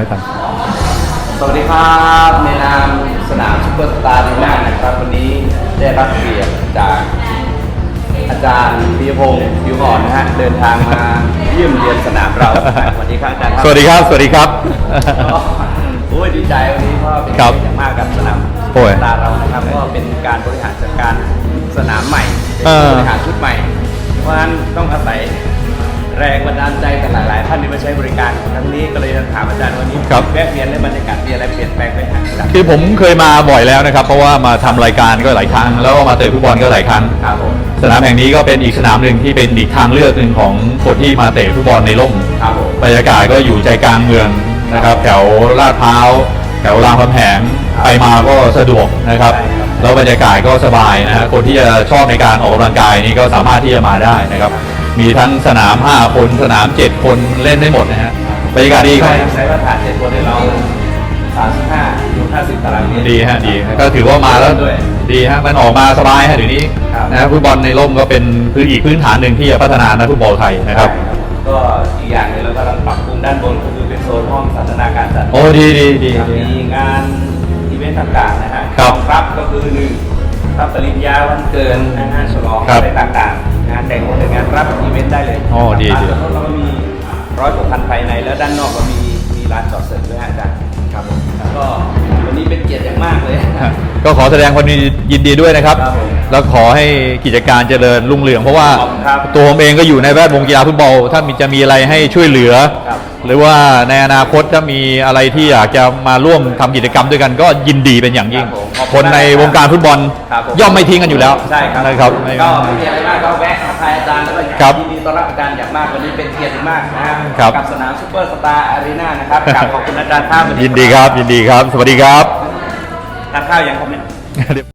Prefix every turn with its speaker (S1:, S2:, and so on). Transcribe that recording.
S1: ให้ทัน
S2: สวัสดีครับในนามสนามซุปเปอร์สตาร์ดีน่านะครับวันนี้ได้รับเกียรติจากอาจารย์ปิยพงศ์ผิวอ่อนนะฮะเดินทางมาเยี่ยมเยียนสนามเราสวัสดีครับอาจารย์ครับ
S1: สวัสดีครับสวัสดีครับ
S2: ก็โอ้ยดีใจวันนี้ก็เป็น
S1: ครับ
S2: เกียรติอย่างมากกับสนาม
S1: โอ้ย
S2: สตาร์เรานะครับก็เป็นการบริหารจัดการสนามใหม่
S1: เออ
S2: บริหารชุดใหม่ เพราะฉะนั้นต้องอาศัยแรงบันดาลใจจากหลาย ๆ ท่านที่มาใช้บริการค รั้งนี้ก็เลยจะถามอาจารย์วันนี้
S1: ครับ
S2: แวะเวียนและบรรยากาศมีอะไรเปลี่ยนแปลงไปฮะอาจารย์
S1: คือผมเคยมาบ่อยแล้วนะครับ เพราะว่ามาทำรายการก็หลายครั้ง แล้วก็มาเตะฟุตบอลก็หลายครั้ง
S2: ครับผม
S1: สนามแห่งนี้ก็เป็นอีกสนามหนึ่งที่เป็นอีกทางเลือกหนึ่งของคนที่มาเตะฟุตบอลในร่ม
S2: ครับผม
S1: บรรยากาศก็อยู่ใจกลางเมืองนะครับ แถวลาดพร้าวแถวรามคำแหงไปมาก็สะดวกนะครับ
S2: ใช่ครับ
S1: แล้วบรรยากาศก็สบายนะฮะคนที่จะชอบในการออกกำลังกายนี่ก็สามารถที่จะมาได้นะครับ มีทั้งสนาม 5 คนสนาม 7 คนเล่นได้หมดนะฮะ บรรยากาศดีครั
S2: ใช้
S1: บ
S2: ใช้มาตรฐานเจ็ดคนในเราสามสิบห้าอยู่ห้าสิบตารางเมตร
S1: ดีฮะดีก็ถือว่ามาแล้ว
S2: ด้วย
S1: ดีฮะมันออกมาสบายฮะเดี๋ยวนี้
S2: ครับ
S1: นะฟุตบอลในร่มก็เป็นพื้นอีกพื้นฐานหนึ่งที่จะพัฒนานักฟุตบอลไทยนะครับ
S2: ใช่ก็อีกอย่างหนึงเรากำลังปรับปรุงด้านบนก็คือเป็นโซนห้องสันทนาการจัด
S1: โอ้ดีดีดี
S2: ครับ
S1: ดี
S2: มีงานอีเวนต์ต่างๆนะฮะ
S1: ครับ
S2: องรับก็คือหนึ่งรับปริญญาวันเกิดนะฮะฉลอง
S1: ครับ
S2: อะไรต่างๆ งานแต่งงานแต่งงานรับอีเวนต์ได้เลย
S1: อ๋อดี
S2: ร้าน
S1: ดี
S2: จอดรถเราก็มี ร้อยกว่าคันภายใน แล้วด้านนอกก็มีมีร้านจอดเสริมด้วยฮะอาจารย์ครับผมก็วันนี้เป็นเกียรติอย่างมากเลย
S1: ก็ขอแสดงความยินดีด้วยนะครับ
S2: ครับผม
S1: แล้วขอให้กิจการเจริญรุ่งเรือง เพราะว่า
S2: ขอบคุณครับ
S1: ตัวผมเองก็อยู่ในแวดวงกีฬาฟุตบอล ถ้ามีจะมีอะไรให้ช่วยเหลือ
S2: ครับ
S1: หรือว่าในอนาคตถ้ามีอะไรที่อยากจะมาร่วมทำกิจกรรมด้วยกัน ก็ยินดีเป็นอย่างยิ่ง
S2: ครับผมขอบ
S1: ค
S2: คุณ
S1: นใน
S2: มากครับ
S1: วงการฟุตบอล
S2: ครับผม
S1: ย่อมไม่ทิ้งกันอยู่แล้ว
S2: ใช่ครับ
S1: นะครับไม่
S2: ก็ไม่มีอะไรมากก็แวะมาทายอาจารย์แล้วก็
S1: ครับ
S2: ยินดีต้อนรับอาจารย์อย่างมากวันนี้เป็นเกียรติมากนะฮะ
S1: ครับ
S2: กับสนามซูเปอร์สตาร์อารีนานะครับกราบขอบคุณอาจารย์ท่าวันนี้
S1: ยินดีครับ ยินดีครับ สวัสดีครับ
S2: ทานข้าวยังครับเนี่ย